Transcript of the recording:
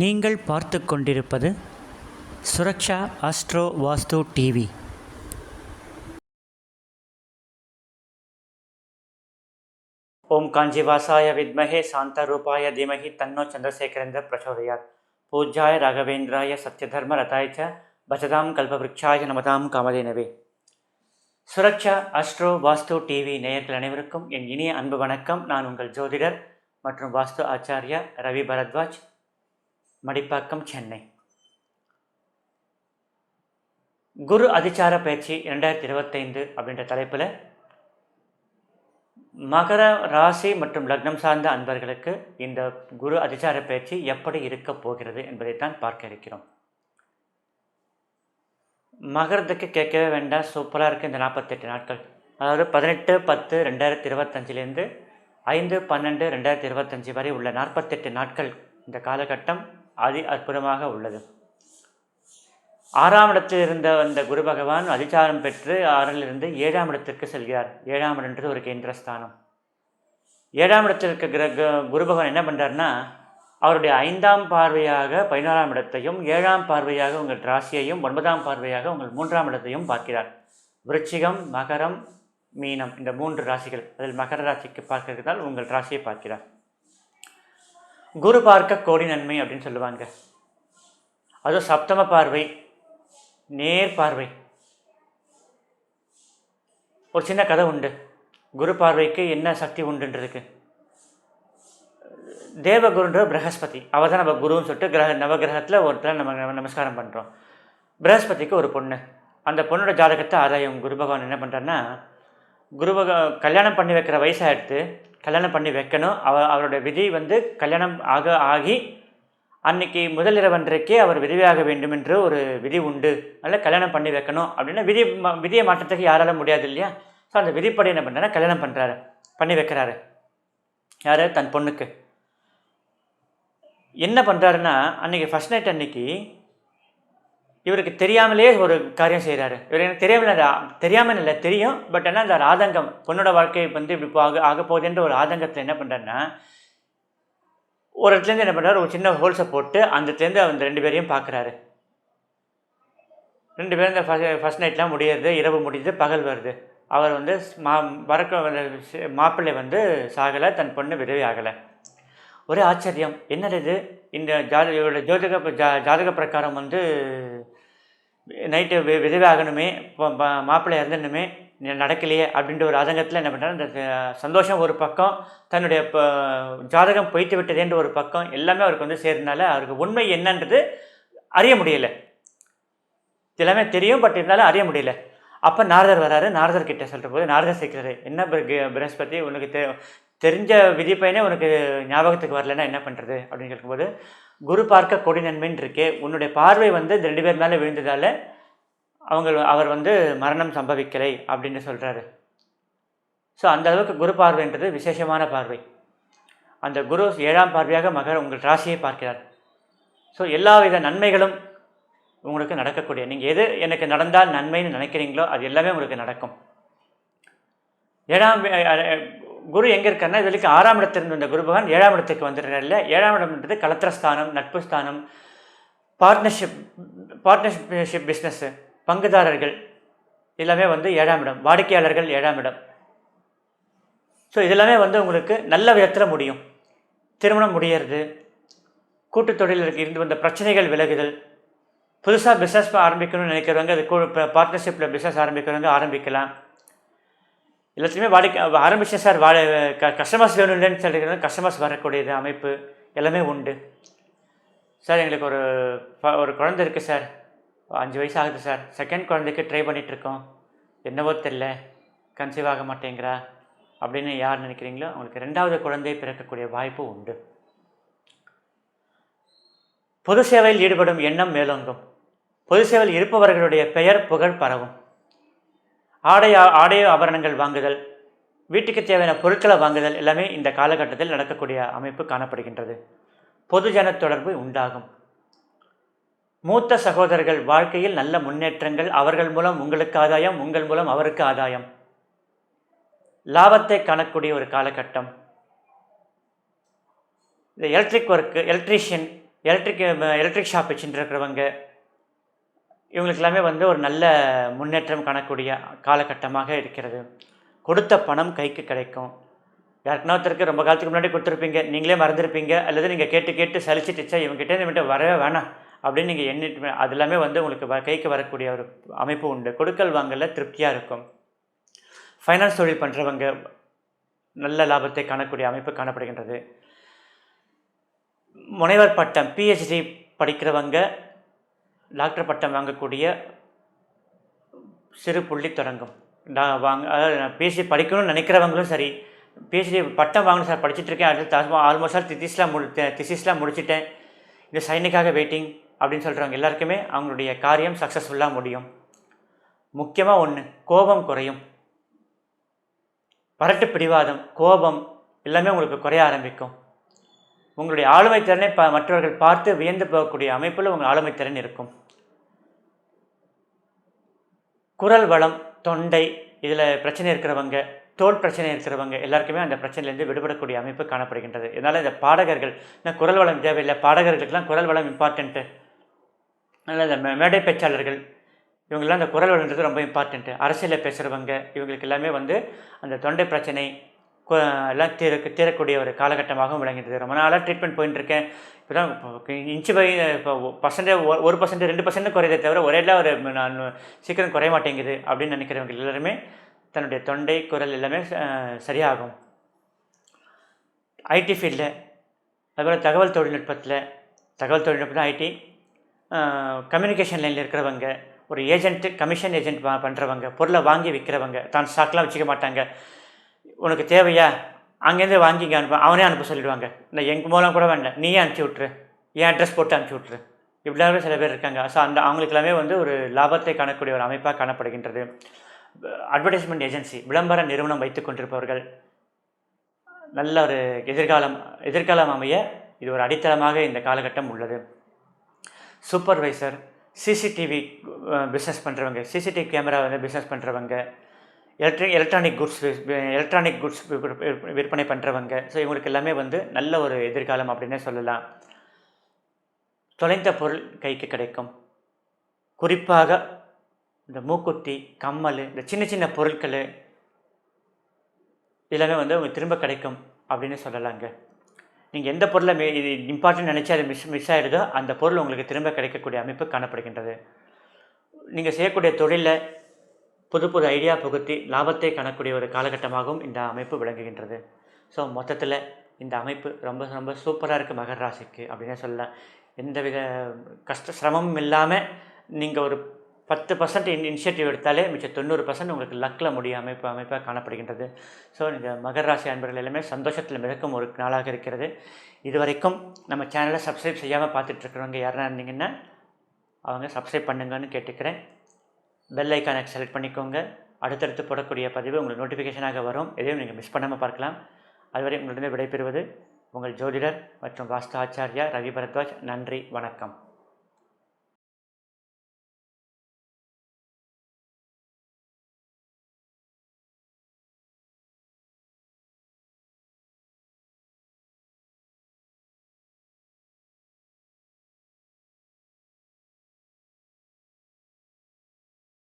நீங்கள் பார்த்து கொண்டிருப்பது சுரக்ஷா அஸ்ட்ரோ வாஸ்து டிவி ஓம் காஞ்சிவாசாய வித்மகே சாந்தரூபாய தீமகி தன்னோ சந்திரசேகரேந்திர பிரச்சோதயாத் பூஜாய ராகவேந்திராய சத்யதர்ம ரதாய ச பஜதாம் கல்பவருட்சாய நமதாம் காமதேனவே. சுரக்ஷா அஸ்ட்ரோ வாஸ்து டிவி நேயர்கள் அனைவருக்கும் என் இனிய அன்பு வணக்கம். நான் உங்கள் ஜோதிடர் மற்றும் வாஸ்து ஆச்சாரியா ரவி பரத்வாஜ். மடிப்பாக்கம் சென்னை. குரு அதிச்சார பயிற்சி இரண்டாயிரத்தி இருபத்தைந்து அப்படின்ற தலைப்பில் மகர ராசி மற்றும் லக்னம் சார்ந்த அன்பர்களுக்கு இந்த குரு அதிச்சார பயிற்சி எப்படி இருக்கப் போகிறது என்பதைத்தான் பார்க்க இருக்கிறோம். மகரத்துக்கு கேட்கவே வேண்டாம். சூப்பராக இருக்குது இந்த நாற்பத்தெட்டு நாட்கள். அதாவது பதினெட்டு பத்து ரெண்டாயிரத்தி இருபத்தஞ்சிலேருந்து ஐந்து பன்னெண்டு ரெண்டாயிரத்தி இருபத்தஞ்சி வரை உள்ள நாற்பத்தெட்டு நாட்கள் இந்த காலகட்டம். அதி அற்புதமாக உள்ளது. ஆறாம் இடத்தில் இருந்த அந்த குரு பகவான் அதிச்சாரம் பெற்று ஆறிலிருந்து ஏழாம் இடத்திற்கு செல்கிறார். ஏழாம் இடம்ன்றது ஒரு கேந்திரஸ்தானம். ஏழாம் இடத்தில் இருக்க கிர க- குரு பகவான் என்ன பண்ணுறாருன்னா அவருடைய ஐந்தாம் பார்வையாக பதினாறாம் இடத்தையும் ஏழாம் பார்வையாக உங்கள் ராசியையும் ஒன்பதாம் பார்வையாக உங்கள் மூன்றாம் இடத்தையும் பார்க்கிறார். விருச்சிகம் மகரம் மீனம் இந்த மூன்று ராசிகள். அதில் மகர ராசிக்கு பார்க்கிறதால் உங்கள் ராசியை பார்க்கிறார். குரு பார்க்க கோடி நன்மை அப்படின்னு சொல்லுவாங்க. அதுவும் சப்தம பார்வை நேர் பார்வை. ஒரு சின்ன கதை உண்டு. குரு பார்வைக்கு என்ன சக்தி உண்டுன்றதுக்கு. தேவகுருன்ற பிரகஸ்பதி. அவள் தான் நம்ம குருன்னு சொல்லிட்டு கிரக நவகிரகத்தில் ஒருத்தர் நம்ம நம்ம நமஸ்காரம் பண்ணுறோம் பிரகஸ்பதிக்கு ஒரு பொண்ணு. அந்த பொண்ணோட ஜாதகத்தை ஆதாயம். குரு பகவான் என்ன பண்ணுறாருன்னா குரு பக கல்யாணம் பண்ணி வைக்கிற வயசாகிடுத்து கல்யாணம் பண்ணி வைக்கணும். அவ அவரோட விதி வந்து கல்யாணம் ஆக ஆகி அன்னைக்கு முதலிரவன்றைக்கே அவர் விதவியாக வேண்டும் என்று ஒரு விதி உண்டு. அதனால் கல்யாணம் பண்ணி வைக்கணும் அப்படின்னா விதி விதியை மாற்றத்துக்கு யாரால முடியாது இல்லையா? ஸோ அந்த விதிப்படி என்ன பண்ணுறாரு கல்யாணம் பண்ணுறாரு பண்ணி வைக்கிறாரு. யார்? தன் பொண்ணுக்கு. என்ன பண்ணுறாருன்னா அன்றைக்கி ஃபர்ஸ்ட் நைட் அன்னைக்கு இவருக்கு தெரியாமலே ஒரு காரியம் செய்கிறாரு இவர் எனக்கு தெரியாமல் தெரியாமல் இல்லை தெரியும். பட் ஆனால் அந்த ஒரு ஆதங்கம் பொண்ணோட வாழ்க்கை வந்து இப்படி இப்போ ஆக ஆக போகுதுன்ற ஒரு ஆதங்கத்தில் என்ன பண்ணுறாருன்னா ஒரு இடத்துலேருந்து என்ன பண்ணுறாரு ஒரு சின்ன ஹோல்ஸை போட்டு அந்த இடத்துலேருந்து அந்த ரெண்டு பேரையும் பார்க்குறாரு ரெண்டு பேரும் இந்த ஃபர்ஸ்ட் நைட்லாம் முடியறது இரவு முடியுது பகல் வருது. அவர் வந்து மா வரக்க மாப்பிள்ளை வந்து சாகலை தன் பொண்ணு விதவி ஆகலை. ஒரே ஆச்சரியம். என்னது இது? இந்த ஜாத இவரோட ஜோதிக ஜா ஜாதக பிரகாரம் வந்து நைட்டு வி விதவாகணுமே இப்போ மாப்பிள்ளை இறந்துடணுமே நடக்கலையே அப்படின்ற ஒரு அதங்கத்தில் என்ன பண்ணுறாரு இந்த சந்தோஷம் ஒரு பக்கம் தன்னுடைய இப்போ ஜாதகம் பொய்த்து விட்டதேன்ற ஒரு பக்கம் எல்லாமே அவருக்கு வந்து சேர்ந்தனால அவருக்கு உண்மை என்னன்றது அறிய முடியல. எல்லாமே தெரியும் பட் இருந்தாலும் அறிய முடியல. அப்போ நாரதர் வராரு நாரதர் கிட்ட சொல்கிற போது நாரதர் சேர்க்கிறாரு என்ன பிர- உனக்கு தெ தெரிஞ்ச விதிப்பையனே உனக்கு ஞாபகத்துக்கு வரலன்னா என்ன பண்ணுறது அப்படின்னு கேட்கும்போது குரு பார்க்க கொடி நன்மைன்னு இருக்கே உன்னுடைய பார்வை வந்து இந்த ரெண்டு பேர் மேலே விழுந்ததால் அவங்க அவர் வந்து மரணம் சம்பவிக்கலை அப்படின்னு சொல்கிறாரு ஸோ அந்த அளவுக்கு குரு பார்வைன்றது விசேஷமான பார்வை. அந்த குரு ஏழாம் பார்வையாக மகர் உங்கள் ராசியை பார்க்கிறார். ஸோ எல்லாவித நன்மைகளும் உங்களுக்கு நடக்கக்கூடிய நீங்கள் எது எனக்கு நடந்தால் நன்மைன்னு நினைக்கிறீங்களோ அது எல்லாமே உங்களுக்கு நடக்கும். ஏழாம் குரு எங்கே இருக்காருன்னா இது வரைக்கும் ஆறாம் இடத்திலிருந்து வந்த குரு பகவான் ஏழாம் இடத்துக்கு இல்லை ஏழாம் இடம்ன்றது கலத்திரஸ்தானம் நட்பு ஸ்தானம் பார்ட்னர்ஷிப் பார்ட்னர்ஷிப் பிஸ்னஸ்ஸு பங்குதாரர்கள் எல்லாமே வந்து ஏழாம் இடம் வாடிக்கையாளர்கள் ஏழாம் இடம். ஸோ இதெல்லாமே வந்து உங்களுக்கு நல்ல விதத்தில் முடியும். திருமணம் முடியறது கூட்டுத் தொழிலில் இருந்து வந்த பிரச்சனைகள் விலகுதல் புதுசாக பிஸ்னஸ் ஆரம்பிக்கணும்னு நினைக்கிறவங்க அது பார்ட்னர்ஷிப்பில் பிஸ்னஸ் ஆரம்பிக்கிறவங்க ஆரம்பிக்கலாம். எல்லாத்துலேயுமே வாடிக்கை ஆரம்பித்தேன் சார் வாட க கஸ்டமர்ஸ் வேணும் இல்லைன்னு சொல்லிக்கிறவங்க கஸ்டமர்ஸ் வரக்கூடியது அமைப்பு எல்லாமே உண்டு. சார் எங்களுக்கு ஒரு ப- ஒரு குழந்தை இருக்குது சார். அஞ்சு வயசு ஆகுது சார். செகண்ட் குழந்தைக்கு ட்ரை பண்ணிகிட்ருக்கோம் என்னவோ தெரில கன்சீவ் ஆக மாட்டேங்கிறா. அப்படின்னு யார் நினைக்கிறீங்களோ அவங்களுக்கு ரெண்டாவது குழந்தை பிறக்கக்கூடிய வாய்ப்பு உண்டு. பொது சேவையில் ஈடுபடும் எண்ணம் மேலோங்கும். பொது சேவையில் இருப்பவர்களுடைய பெயர் புகழ் பரவும். ஆடை ஆடை ஆபரணங்கள் வாங்குதல் வீட்டுக்கு தேவையான பொருட்களை வாங்குதல் எல்லாமே இந்த காலகட்டத்தில் நடக்கக்கூடிய அமைப்பு காணப்படுகின்றது. பொதுஜன தொடர்பு உண்டாகும். மூத்த சகோதரர்கள் வாழ்க்கையில் நல்ல முன்னேற்றங்கள் அவர்கள் மூலம் உங்களுக்கு ஆதாயம் உங்கள் மூலம் அவருக்கு ஆதாயம். லாபத்தை காணக்கூடிய ஒரு காலகட்டம். இந்த electric work electrician electric electric shop வச்சுட்டு இருக்கிறவங்க இவங்களுக்கு எல்லாமே வந்து ஒரு நல்ல முன்னேற்றம் காணக்கூடிய காலகட்டமாக இருக்கிறது. கொடுத்த பணம் கைக்கு கிடைக்கும். யாருக்குன்னா ஒருத்தருக்கு ரொம்ப காலத்துக்கு முன்னாடி கொடுத்துருப்பீங்க. நீங்களே மறந்துருப்பீங்க. அல்லது நீங்கள் கேட்டு கேட்டு சலிச்சிட்டுச்சா இவங்ககிட்ட இவன்கிட்ட வரவே வேணாம் அப்படின்னு நீங்கள் எண்ணிட்டு அது எல்லாமே வந்து உங்களுக்கு வ கைக்கு வரக்கூடிய ஒரு அமைப்பு உண்டு. கொடுக்கல் வாங்கல திருப்தியாக இருக்கும். ஃபைனான்ஸ் தொழில் பண்ணுறவங்க நல்ல லாபத்தை காணக்கூடிய அமைப்பு காணப்படுகின்றது. முனைவர் பட்டம் பிஹெச்டி படிக்கிறவங்க டாக்டர் பட்டம் வாங்கக்கூடிய சிறு புள்ளி தொடங்கும். நான் வாங்க அதாவது நான் படிக்கணும்னு நினைக்கிறவங்களும் சரி பேசி பட்டம் வாங்கணும் சார் படிச்சுட்டு இருக்கேன். அடுத்து ஆல்மோஸ்ட் திசிஸ்லாம் முடி திசிஸ்லாம் முடிச்சுட்டேன். இந்த சைனுக்காக வெயிட்டிங் அப்படின்னு சொல்கிறவங்க எல்லாருக்குமே அவங்களுடைய காரியம் சக்ஸஸ்ஃபுல்லாக முடியும். முக்கியமாக ஒன்று கோபம் குறையும். பரட்டு பிடிவாதம் கோபம் எல்லாமே உங்களுக்கு குறைய ஆரம்பிக்கும். உங்களுடைய ஆளுமை திறனை ப மற்றவர்கள் பார்த்து வியந்து போகக்கூடிய அமைப்பில் உங்கள் ஆளுமை திறன் இருக்கும். குரல் வளம் தொண்டை இதில் பிரச்சனை இருக்கிறவங்க தோல் பிரச்சனை இருக்கிறவங்க எல்லாருக்குமே அந்த பிரச்சனையிலேருந்து விடுபடக்கூடிய அமைப்பு காணப்படுகின்றது. இதனால் இந்த பாடகர்கள் இந்த குரல் வளம் தேவையில்லை பாடகர்களுக்கெல்லாம் குரல் வளம் இம்பார்ட்டண்ட்டு அதனால் இந்த மேடை பேச்சாளர்கள் இவங்கெல்லாம் அந்த குரல் வளன்றது ரொம்ப இம்பார்ட்டண்ட்டு அரசியலில் பேசுகிறவங்க இவங்களுக்கு எல்லாமே வந்து அந்த தொண்டை பிரச்சனை இப்போ எல்லாம் தீர தீரக்கூடிய ஒரு காலகட்டமாகவும் விளங்குகிறது ரொம்ப நாளாக ட்ரீட்மெண்ட் போயின்னு இருக்கேன் இப்போ தான் இன்ச்சு பை இப்போ பர்சன்டே ஒரு பர்சன்ட் ரெண்டு பர்சன்ட் குறையதே தவிர ஒரேலாம் ஒரு நான் சீக்கிரம் குறைய மாட்டேங்குது அப்படின்னு நினைக்கிறவங்க எல்லாருமே தன்னுடைய தொண்டை குரல் எல்லாமே சரியாகும். ஐடி ஃபீல்டில் அதுபோல் தகவல் தொழில்நுட்பத்தில் தகவல் தொழில்நுட்பம் ஐடி கம்யூனிகேஷன் லைனில் இருக்கிறவங்க ஒரு ஏஜென்ட்டு கமிஷன் ஏஜென்ட் பண்ணுறவங்க பொருளை வாங்கி விற்கிறவங்க தான் ஸ்டாக்லாம் வச்சுக்க மாட்டாங்க. உனக்கு தேவையா? அங்கேருந்து வாங்கி இங்கே அனுப்ப. அவனே அனுப்ப சொல்லிடுவாங்க. இல்லை எங்கள் மூலம் கூட வேண்டாம் நீயே அனுப்பிச்சி விட்ரு என் அட்ரஸ் போட்டு அனுப்பிச்சி விட்ரு இப்படியாவே சில பேர் இருக்காங்க. ஸோ அந்த அவங்களுக்கு எல்லாமே வந்து ஒரு லாபத்தை காணக்கூடிய ஒரு அமைப்பாக காணப்படுகின்றது. அட்வர்டைஸ்மெண்ட் ஏஜென்சி விளம்பர நிறுவனம் வைத்து கொண்டிருப்பவர்கள். நல்ல ஒரு எதிர்காலம் எதிர்காலம் அமைய இது ஒரு அடித்தளமாக இந்த காலகட்டம் உள்ளது. சூப்பர்வைசர் சிசிடிவி பிஸ்னஸ் பண்ணுறவங்க சிசிடிவி கேமரா வந்து பிஸ்னஸ் பண்ணுறவங்க electric electronic goods electronic goods விற்பனை பண்ணுறவங்க ஸோ இவங்களுக்கு எல்லாமே வந்து நல்ல ஒரு எதிர்காலம் அப்படின்னே சொல்லலாம். தொலைந்த பொருள் கைக்கு கிடைக்கும். குறிப்பாக இந்த மூக்குத்தி கம்மல் இந்த சின்ன சின்ன பொருட்கள் எல்லாமே வந்து உங்களுக்கு திரும்ப கிடைக்கும் அப்படின்னு சொல்லலாங்க. நீங்கள் எந்த பொருளை மே இது இம்பார்ட்டன்ட் நினச்சி அது மிஸ் மிஸ் ஆகிடுதோ அந்த பொருள் உங்களுக்கு திரும்ப கிடைக்கக்கூடிய அமைப்பு காணப்படுகின்றது. நீங்கள் செய்யக்கூடிய தொழிலில் புது புது ஐடியா புகுத்தி லாபத்தை காணக்கூடிய ஒரு காலகட்டமாகவும் இந்த அமைப்பு விளங்குகின்றது. ஸோ மொத்தத்தில் இந்த அமைப்பு ரொம்ப ரொம்ப சூப்பராக இருக்குது மகர ராசிக்கு அப்படின்னே சொல்லலாம் எந்த வித கஷ்ட சிரமமும் இல்லாமல் நீங்கள் ஒரு பத்து பர்சன்ட் இன் இனிஷியேட்டிவ் எடுத்தாலே மிச்சம் தொண்ணூறு பர்சன்ட் உங்களுக்கு லக்கில் முடிய அமைப்பு அமைப்பாக காணப்படுகின்றது. ஸோ இந்த மகர ராசி அன்பர்கள் எல்லாமே சந்தோஷத்தில் மிதக்கும் ஒரு நாளாக இருக்கிறது. இதுவரைக்கும் நம்ம சேனலை சப்ஸ்கிரைப் செய்யாமல் பார்த்துட்ருக்குறவங்க யாருன்னா இருந்தீங்கன்னா அவங்க சப்ஸ்கிரைப் பண்ணுங்கன்னு கேட்டுக்கிறேன். பெல் ஐக்கானை செலக்ட் பண்ணிக்கோங்க. அடுத்தடுத்து போடக்கூடிய பதிவு உங்களுக்கு நோட்டிஃபிகேஷனாக வரும். எதையும் நீங்கள் மிஸ் பண்ணாமல் பார்க்கலாம். அதுவரை உங்களிடமே விடைபெறுவது உங்கள் ஜோதிடர் மற்றும் வாஸ்து ஆச்சாரியா ரவி பரத்வாஜ். நன்றி வணக்கம்.